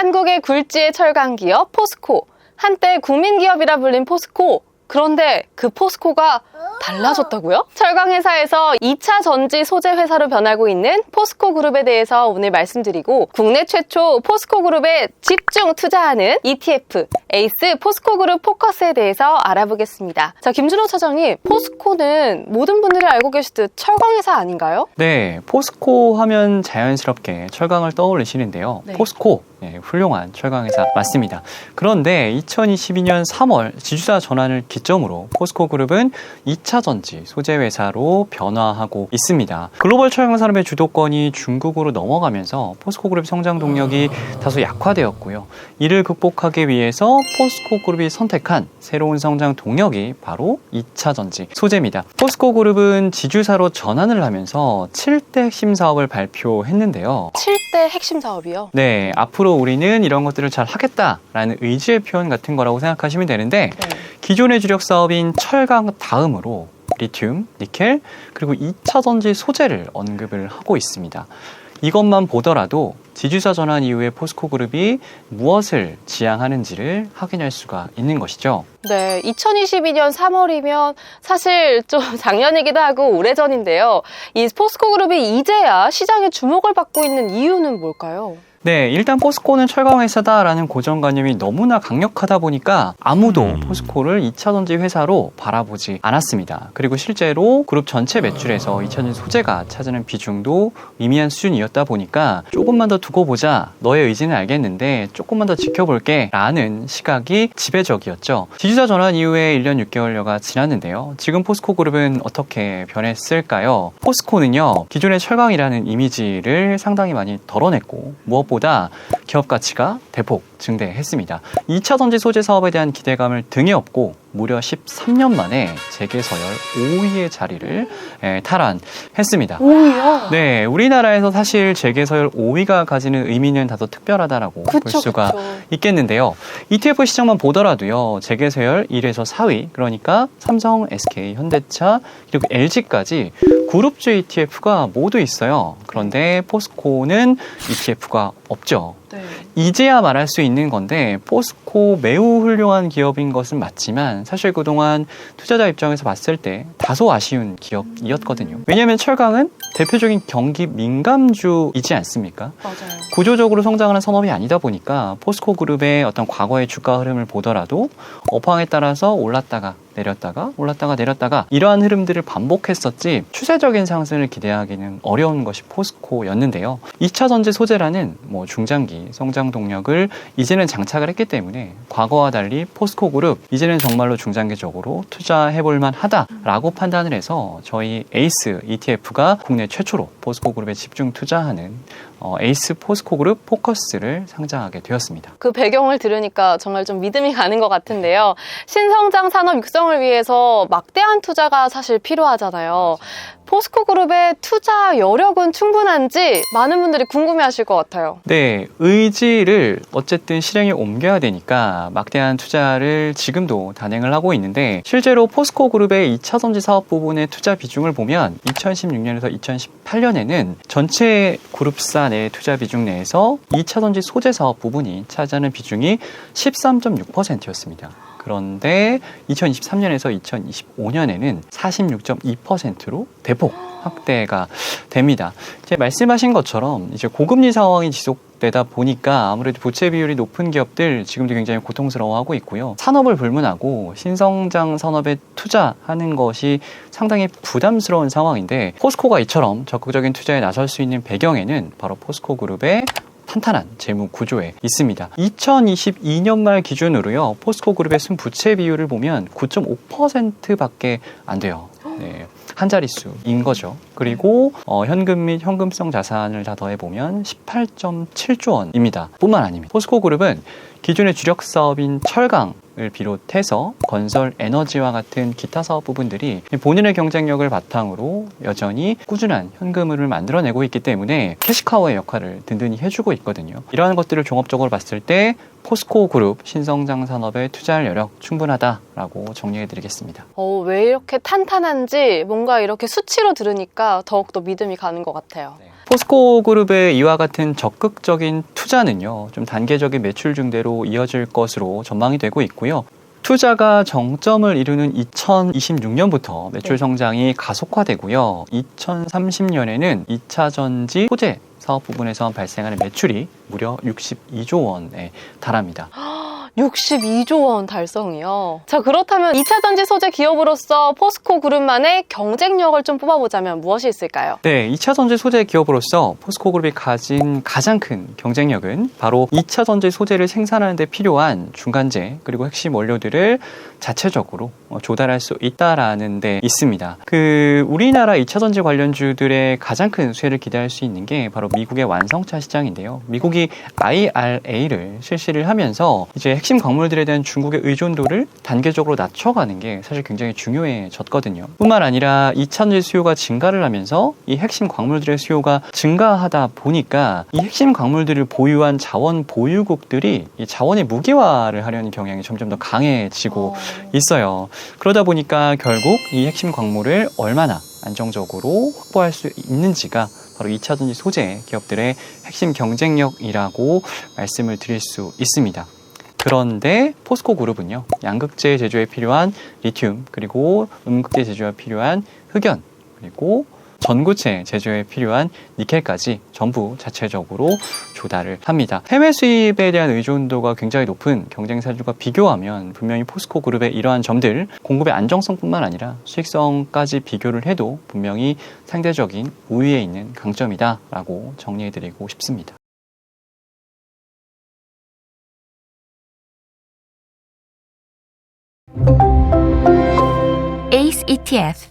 한국의 굴지의 철강 기업 포스코. 한때 국민 기업이라 불린 포스코. 그런데 그 포스코가 달라졌다고요? 철강 회사에서 2차 전지 소재 회사로 변하고 있는 포스코 그룹에 대해서 오늘 말씀드리고 국내 최초 포스코 그룹에 집중 투자하는 ETF 에이스 포스코 그룹 포커스에 대해서 알아보겠습니다. 자, 김준호 차장님, 포스코는 모든 분들이 알고 계시듯 철강 회사 아닌가요? 네, 포스코 하면 자연스럽게 철강을 떠올리시는데요. 네. 포스코, 네, 훌륭한 철강 회사 맞습니다. 그런데 2022년 3월 지주사 전환을 기점으로 포스코 그룹은 2차 전지 소재 회사로 변화하고 있습니다. 글로벌 철강 산업의 주도권이 중국으로 넘어가면서 포스코 그룹 성장 동력이 다소 약화되었고요. 이를 극복하기 위해서 포스코 그룹이 선택한 새로운 성장 동력이 바로 2차 전지 소재입니다. 포스코 그룹은 지주사로 전환을 하면서 7대 핵심 사업을 발표했는데요. 7대 핵심 사업이요. 네, 앞으로 우리는 이런 것들을 잘 하겠다라는 의지의 표현 같은 거라고 생각하시면 되는데 네. 기존의 주력 사업인 철강 다음으로 리튬, 니켈, 그리고 2차 전지 소재를 언급을 하고 있습니다. 이것만 보더라도 지주사 전환 이후에 포스코 그룹이 무엇을 지향하는지를 확인할 수가 있는 것이죠. 네, 2022년 3월이면 사실 좀 작년이기도 하고 오래전인데요. 이 포스코 그룹이 이제야 시장의 주목을 받고 있는 이유는 뭘까요? 네, 일단 포스코는 철강 회사다라는 고정관념이 너무나 강력하다 보니까 아무도 음. 포스코를 2차 전지 회사로 바라보지 않았습니다. 그리고 실제로 그룹 전체 매출에서 2차 전지 소재가 차지하는 비중도 미미한 수준이었다 보니까 조금만 더 두고 보자. 너의 의지는 알겠는데 조금만 더 지켜볼게. 라는 시각이 지배적이었죠. 지주사 전환 이후에 1년 6개월여가 지났는데요. 지금 포스코 그룹은 어떻게 변했을까요? 포스코는요, 기존의 철강이라는 이미지를 상당히 많이 덜어냈고, 무엇 보다 기업 가치가 대폭 증대했습니다. 2차 전지 소재 사업에 대한 기대감을 등에 업고 무려 13년 만에 재계서열 5위의 자리를 에, 탈환했습니다. 오히려. 네, 우리나라에서 사실 재계서열 5위가 가지는 의미는 다소 특별하다라고 볼 그쵸, 수가 그쵸. 있겠는데요. ETF 시장만 보더라도요. 재계서열 1에서 4위, 그러니까 삼성, SK, 현대차, 그리고 LG까지 그룹주 ETF가 모두 있어요. 그런데 포스코는 ETF가 없죠. 네. 이제야 말할 수 있는 건데 포스코 매우 훌륭한 기업인 것은 맞지만 사실 그동안 투자자 입장에서 봤을 때 다소 아쉬운 기업이었거든요. 왜냐하면 철강은 대표적인 경기 민감주이지 않습니까? 맞아요. 구조적으로 성장하는 산업이 아니다 보니까 포스코 그룹의 어떤 과거의 주가 흐름을 보더라도 업황에 따라서 올랐다가 내렸다가 올랐다가 내렸다가 이러한 흐름들을 반복했었지 추세적인 상승을 기대하기는 어려운 것이 포스코였는데요. 2차 전지 소재라는 뭐 중장기 성장 동력을 이제는 장착을 했기 때문에 과거와 달리 포스코 그룹 이제는 정말로 중장기적으로 투자해 볼 만하다라고 판단을 해서 저희 에이스 ETF가 국내 최초로 포스코 그룹에 집중 투자하는 어, 에이스 포스코 그룹 포커스를 상장하게 되었습니다. 그 배경을 들으니까 정말 좀 믿음이 가는 것 같은데요. 신성장 산업 육성을 위해서 막대한 투자가 사실 필요하잖아요. 포스코 그룹의 투자 여력은 충분한지 많은 분들이 궁금해하실 것 같아요. 네, 의지를 어쨌든 실행에 옮겨야 되니까 막대한 투자를 지금도 단행을 하고 있는데 실제로 포스코 그룹의 2차 전지 사업 부분의 투자 비중을 보면 2016년에서 2018년에는 전체 그룹사 내 투자 비중 내에서 2차 전지 소재 사업 부분이 차지하는 비중이 13.6%였습니다. 그런데 2023년에서 2025년에는 46.2%로 대폭 확대가 됩니다. 이제 말씀하신 것처럼 이제 고금리 상황이 지속되다 보니까 아무래도 부채 비율이 높은 기업들 지금도 굉장히 고통스러워하고 있고요. 산업을 불문하고 신성장 산업에 투자하는 것이 상당히 부담스러운 상황인데 포스코가 이처럼 적극적인 투자에 나설 수 있는 배경에는 바로 포스코 그룹의 탄탄한 재무 구조에 있습니다. 2022년 말 기준으로요, 포스코 그룹의 순부채 비율을 보면 9.5%밖에 안 돼요. 네. 한 자릿수인 거죠. 그리고 어, 현금 및 현금성 자산을 다 더해보면 18.7조 원입니다. 뿐만 아닙니다. 포스코 그룹은 기존의 주력 사업인 철강 을 비롯해서 건설, 에너지와 같은 기타 사업 부분들이 본인의 경쟁력을 바탕으로 여전히 꾸준한 현금을 만들어내고 있기 때문에 캐시카우의 역할을 든든히 해주고 있거든요. 이러한 것들을 종합적으로 봤을 때 포스코 그룹 신성장 산업에 투자할 여력 충분하다라고 정리해드리겠습니다. 어, 왜 이렇게 탄탄한지 뭔가 이렇게 수치로 들으니까 더욱더 믿음이 가는 것 같아요. 네. 포스코 그룹의 이와 같은 적극적인 투자는요, 좀 단계적인 매출 증대로 이어질 것으로 전망이 되고 있고요. 투자가 정점을 이루는 2026년부터 매출 네. 성장이 가속화되고요. 2030년에는 2차 전지 소재 사업 부분에서 발생하는 매출이 무려 62조 원에 달합니다. 62조 원 달성이요. 자, 그렇다면 2차 전지 소재 기업으로서 포스코 그룹만의 경쟁력을 좀 뽑아보자면 무엇이 있을까요? 네, 2차 전지 소재 기업으로서 포스코 그룹이 가진 가장 큰 경쟁력은 바로 2차 전지 소재를 생산하는 데 필요한 중간재 그리고 핵심 원료들을 자체적으로 어, 조달할 수 있다라는 데 있습니다. 그 우리나라 2차 전지 관련주들의 가장 큰 수혜를 기대할 수 있는 게 바로 미국의 완성차 시장인데요. 미국이 IRA를 실시를 하면서 이제 핵심 광물들에 대한 중국의 의존도를 단계적으로 낮춰가는 게 사실 굉장히 중요해졌거든요. 뿐만 아니라 2차 전지 수요가 증가를 하면서 이 핵심 광물들의 수요가 증가하다 보니까 이 핵심 광물들을 보유한 자원 보유국들이 이 자원의 무기화를 하려는 경향이 점점 더 강해지고 있어요. 그러다 보니까 결국 이 핵심 광물을 얼마나 안정적으로 확보할 수 있는지가 바로 2차 전지 소재 기업들의 핵심 경쟁력이라고 말씀을 드릴 수 있습니다. 그런데 포스코 그룹은요, 양극재 제조에 필요한 리튬, 그리고 음극재 제조에 필요한 흑연, 그리고 전구체 제조에 필요한 니켈까지 전부 자체적으로 조달을 합니다. 해외 수입에 대한 의존도가 굉장히 높은 경쟁사들과 비교하면 분명히 포스코 그룹의 이러한 점들, 공급의 안정성뿐만 아니라 수익성까지 비교를 해도 분명히 상대적인 우위에 있는 강점이다라고 정리해드리고 싶습니다. ACE ETF